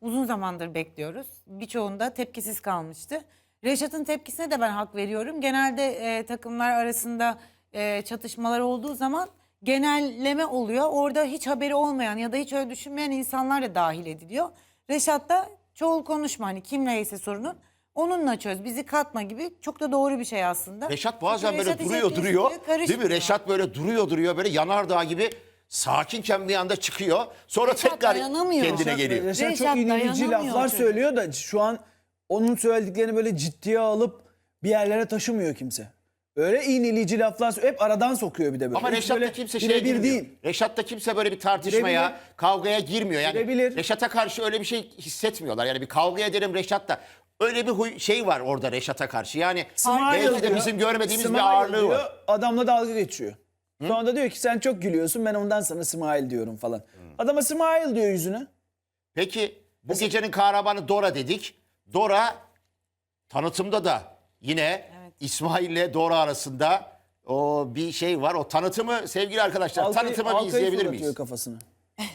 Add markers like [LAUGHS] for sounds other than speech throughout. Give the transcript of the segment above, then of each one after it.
uzun zamandır bekliyoruz. Birçoğunda tepkisiz kalmıştı. Reşat'ın tepkisine de ben hak veriyorum. Genelde e, takımlar arasında e, çatışmalar olduğu zaman genelleme oluyor. Orada hiç haberi olmayan ya da hiç öyle düşünmeyen insanlar da dahil ediliyor. Reşat da çoğul konuşma hani kimleyse sorunun onunla çöz bizi katma gibi çok da doğru bir şey aslında. Reşat bazen Çünkü böyle Reşat duruyor duruyor. Değil mi? Reşat böyle duruyor duruyor böyle yanardağ gibi sakinken bir anda çıkıyor. Sonra Reşat tekrar dayanamıyor. kendine Reşat geliyor. Reşat, Reşat çok inilici dayanamıyor laflar çocuk. söylüyor da şu an onun söylediklerini böyle ciddiye alıp bir yerlere taşımıyor kimse. Öyle iğneleyici laflar. Hep aradan sokuyor bir de böyle. Ama Hiç Reşat'ta böyle kimse şeye birebir girmiyor. değil. Reşat'ta kimse böyle bir tartışmaya, Girebilir. kavgaya girmiyor. Yani Girebilir. Reşat'a karşı öyle bir şey hissetmiyorlar. Yani bir kavga ederim Reşat'ta. Öyle bir huy, şey var orada Reşat'a karşı. Yani belki de diyor, bizim görmediğimiz smile bir ağırlığı diyor, var. Adamla dalga geçiyor. Sonra da diyor ki sen çok gülüyorsun ben ondan sana smile diyorum falan. Adama smile diyor yüzüne. Peki bu gecenin kahramanı Dora dedik. Dora tanıtımda da yine İsmail ile Dora arasında o bir şey var. O tanıtımı sevgili arkadaşlar Halkayı- tanıtımı bir halkayı izleyebilir fırlatıyor miyiz? kafasını. [LAUGHS]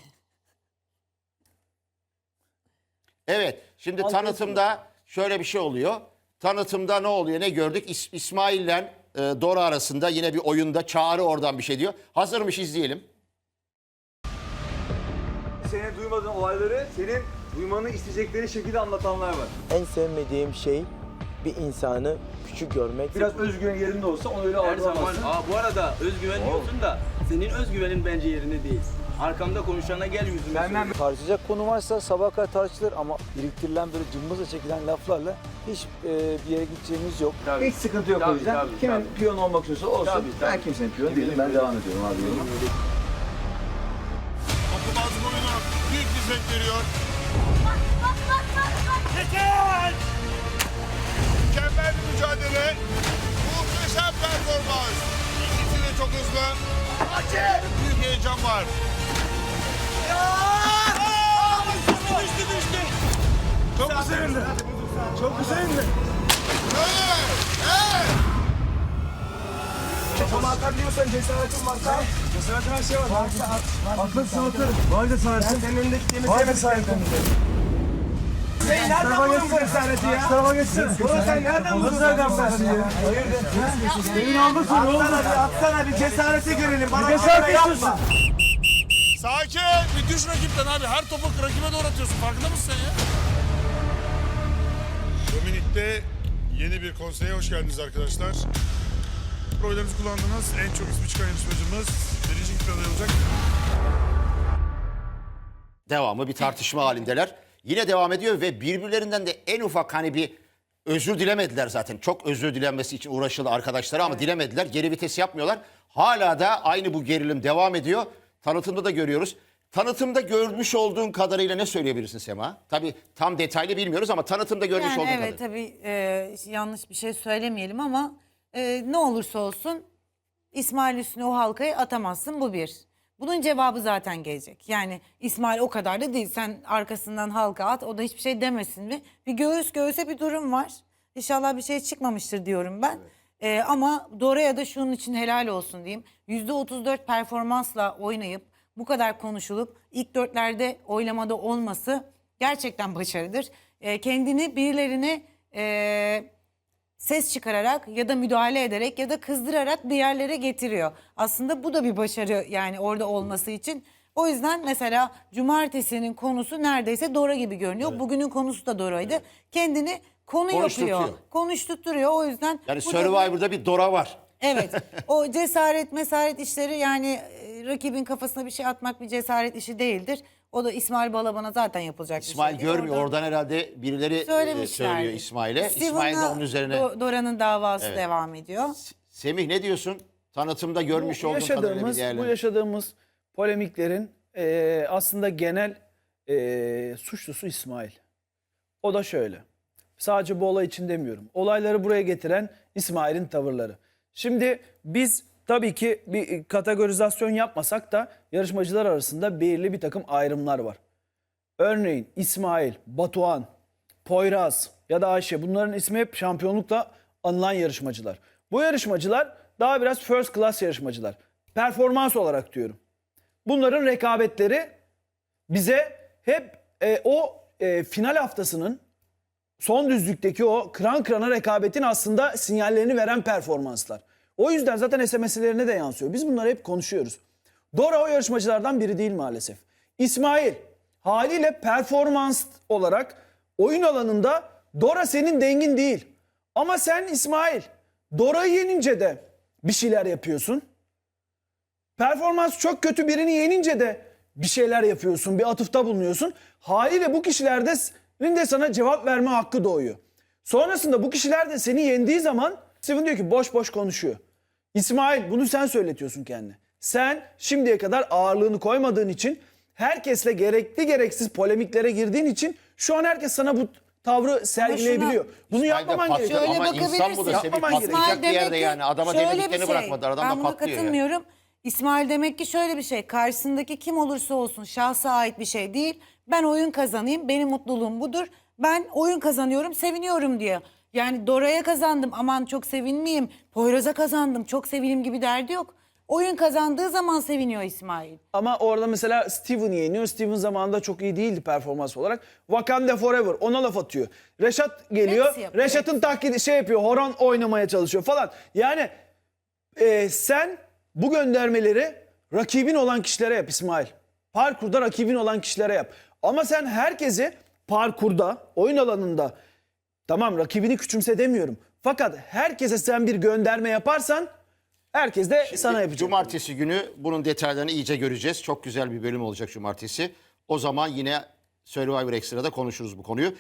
Evet. Şimdi tanıtımda şöyle bir şey oluyor. Tanıtımda ne oluyor? Ne gördük? İs- İsmail'le e, Dora arasında yine bir oyunda Çağrı oradan bir şey diyor. Hazırmış izleyelim. Senin duymadığın olayları senin duymanı isteyecekleri şekilde anlatanlar var. En sevmediğim şey bir insanı küçük görmek. Biraz özgüven yerinde olsa onu öyle Her zaman, algılamazsın. aa bu arada özgüven diyorsun da senin özgüvenin bence yerinde değil. Arkamda konuşana gel yüzüme Benden söyle. Tartışacak konu varsa sabaha kadar tartışılır ama biriktirilen böyle cımbızla çekilen laflarla hiç e, bir yere gideceğimiz yok. Tabii. Hiç sıkıntı yok o Tabii, yüzden. tabii, Kimin tabii. piyon olmak istiyorsa olsun. Tabii, tabii. Ben kimsenin piyonu değilim. Ben devam ediyorum abi yoluma. Kapımaz boyunu büyük bir zevk veriyor. Mükemmel bir mücadele. Muhteşem performans. İkisi de çok hızlı. Büyük heyecan var. Düştü düştü. Çok mu sevindi? Çok? Evet. Evet. Kafamı atabiliyorsan cesaretin varsa. Cesaretin her şey var. Varsa at. Atlıksın atarım. Var cesaretin. Ben senin önündeki gemi Var cesaretin. Sen nereden buldun bu cesareti ya? Tarafa geçsene. Bunu sen nereden buldun bu cesareti ya? Hayırdır? Emin almasın oğlum. Atsana bir, atsana bir cesareti görelim. Bana cesaret yapma. Sakin. Bir düş rakipten abi. Her topu rakibe doğru atıyorsun. Farkında mısın sen ya? Dominik'te yeni bir konseye hoş geldiniz arkadaşlar. Oylarınızı kullandınız. En çok ismi çıkan yarışmacımız birinci adayı olacak. Devamı bir tartışma halindeler. Yine devam ediyor ve birbirlerinden de en ufak hani bir özür dilemediler zaten. Çok özür dilenmesi için uğraşıldı arkadaşlar ama dilemediler. Geri vites yapmıyorlar. Hala da aynı bu gerilim devam ediyor. Tanıtımda da görüyoruz. Tanıtımda görmüş olduğun kadarıyla ne söyleyebilirsin Sema? Tabii tam detaylı bilmiyoruz ama tanıtımda görmüş Yani olduğun evet kadarıyla. tabii e, yanlış bir şey söylemeyelim ama e, ne olursa olsun İsmail üstüne o halkayı atamazsın bu bir. Bunun cevabı zaten gelecek. Yani İsmail o kadar da değil. Sen arkasından halka at o da hiçbir şey demesin mi? Bir göğüs göğüse bir durum var. İnşallah bir şey çıkmamıştır diyorum ben. E, ama Dora'ya da şunun için helal olsun diyeyim. %34 performansla oynayıp bu kadar konuşulup ilk dörtlerde oylamada olması gerçekten başarıdır. E, kendini birilerine e, ses çıkararak ya da müdahale ederek ya da kızdırarak bir yerlere getiriyor. Aslında bu da bir başarı yani orada olması için. O yüzden mesela cumartesinin konusu neredeyse Dora gibi görünüyor. Bugünün konusu da Dora'ydı. Kendini konu yapıyor. Konuşturtuyor. O yüzden Yani Survivor'da bir Dora var. Evet. [LAUGHS] O cesaret mesaret işleri yani e, rakibin kafasına bir şey atmak bir cesaret işi değildir. O da İsmail Balaban'a zaten yapılacak bir İsmail şey değil. görmüyor. Orada Oradan herhalde birileri e, söylüyor İsmail'e. İsmail de onun üzerine. Do- Dora'nın davası devam ediyor. Semih ne diyorsun? Tanıtımda görmüş bu olduğun kadarıyla bir yaşadığımız, bu değerlendir. yaşadığımız polemiklerin eee, aslında genel eee, suçlusu İsmail. O da şöyle. Sadece bu olay için demiyorum. Olayları buraya getiren İsmail'in tavırları. Şimdi biz tabii ki bir kategorizasyon yapmasak da yarışmacılar arasında belirli bir takım ayrımlar var. Örneğin İsmail, Batuhan, Poyraz ya da Ayşe bunların ismi hep şampiyonlukla anılan yarışmacılar. Bu yarışmacılar daha biraz first class yarışmacılar. Performans olarak diyorum. Bunların rekabetleri bize hep e, o e, final haftasının son düzlükteki o kıran kırana rekabetin aslında sinyallerini veren performanslar. O yüzden zaten SMS'lerine de yansıyor. Biz bunları hep konuşuyoruz. Dora o yarışmacılardan biri değil maalesef. İsmail haliyle performans olarak oyun alanında Dora senin dengin değil. Ama sen İsmail Dora'yı yenince de bir şeyler yapıyorsun. Performans çok kötü birini yenince de bir şeyler yapıyorsun, bir atıfta bulunuyorsun. Haliyle bu kişilerde de sana cevap verme hakkı doğuyor. Sonrasında bu kişiler de seni yendiği zaman Steven diyor ki boş boş konuşuyor. İsmail bunu sen söyletiyorsun kendine. Sen şimdiye kadar ağırlığını koymadığın için herkesle gerekli gereksiz polemiklere girdiğin için şu an herkes sana bu tavrı sergileyebiliyor. Bunu yapmaman İsmail de gerekiyor. Ama insan bu da bakabilirsin. Yapmaman sebebi gerekiyor. patlayacak bir yerde ki yani. Adama şöyle demediklerini bir şey. bırakmadılar. Adam ben da buna patlıyor ya. katılmıyorum. İsmail demek ki şöyle bir şey. Karşısındaki kim olursa olsun şahsa ait bir şey değil. Ben oyun kazanayım. Benim mutluluğum budur. Ben oyun kazanıyorum, seviniyorum diye. Yani Dora'ya kazandım aman çok sevinmeyeyim. Poyraz'a kazandım çok sevinim gibi derdi yok. Oyun kazandığı zaman seviniyor İsmail. Ama orada mesela Steven yeniyor. Steven zamanında çok iyi değildi performans olarak. Wakanda Forever ona laf atıyor. Reşat geliyor. Hepsi yapıyor, Reşat'ın taklidi şey yapıyor. Horon oynamaya çalışıyor falan. Yani e, sen bu göndermeleri rakibin olan kişilere yap İsmail. Parkurda rakibin olan kişilere yap. Ama sen herkesi parkurda, oyun alanında tamam rakibini küçümse demiyorum. Fakat herkese sen bir gönderme yaparsan herkes de sana yapacak. Cumartesi günü bunun detaylarını iyice göreceğiz. Çok güzel bir bölüm olacak cumartesi. O zaman yine Survivor Extra'da konuşuruz bu konuyu.